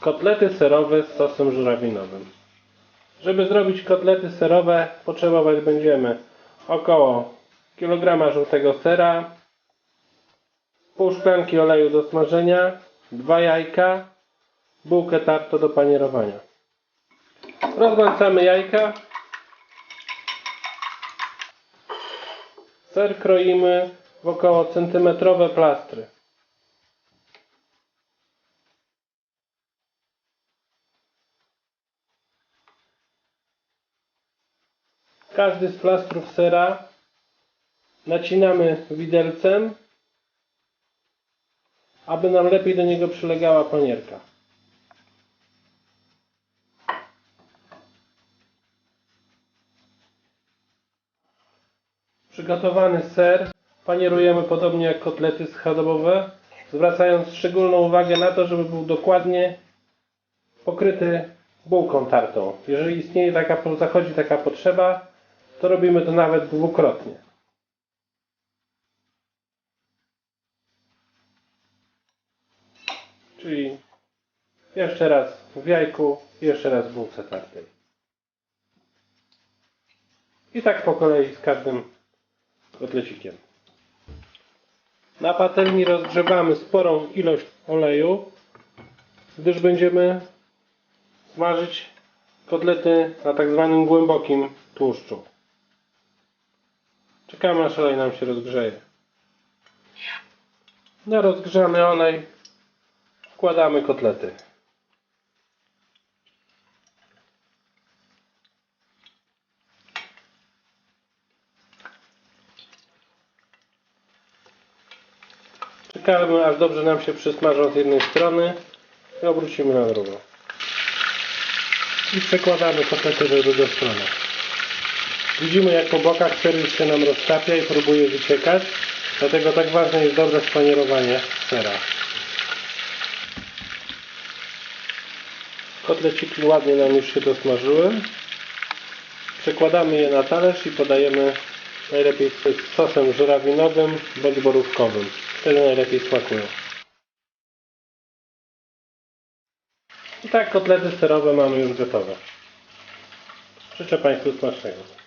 Kotlety serowe z sosem żurawinowym. Żeby zrobić kotlety serowe potrzebować będziemy około kilograma żółtego sera, pół szklanki oleju do smażenia, dwa jajka, bułkę tarto do panierowania. Rozmącamy jajka. Ser kroimy w około centymetrowe plastry. Każdy z plastrów sera nacinamy widelcem, aby nam lepiej do niego przylegała panierka. Przygotowany ser panierujemy podobnie jak kotlety schabowe, zwracając szczególną uwagę na to, żeby był dokładnie pokryty bułką tartą. Jeżeli istnieje taka, zachodzi taka potrzeba, to robimy to nawet dwukrotnie. Czyli jeszcze raz w jajku, jeszcze raz w bułce tartej. I tak po kolei z każdym kotlecikiem. Na patelni rozgrzewamy sporą ilość oleju, gdyż będziemy smażyć kotlety na tak zwanym głębokim tłuszczu. Czekamy aż olej nam się rozgrzeje. Na rozgrzany olej wkładamy kotlety. Czekamy aż dobrze nam się przysmażą z jednej strony i obrócimy na drugą. I przekładamy kotlety do drugą stronę. Widzimy jak po bokach ser już się nam roztapia i próbuje wyciekać. Dlatego tak ważne jest dobre spanierowanie sera. Kotleciki ładnie nam już się dosmażyły. Przekładamy je na talerz i podajemy najlepiej z sosem żurawinowym bądź borówkowym. Wtedy najlepiej smakują. I tak kotlety serowe mamy już gotowe. Życzę Państwu smacznego.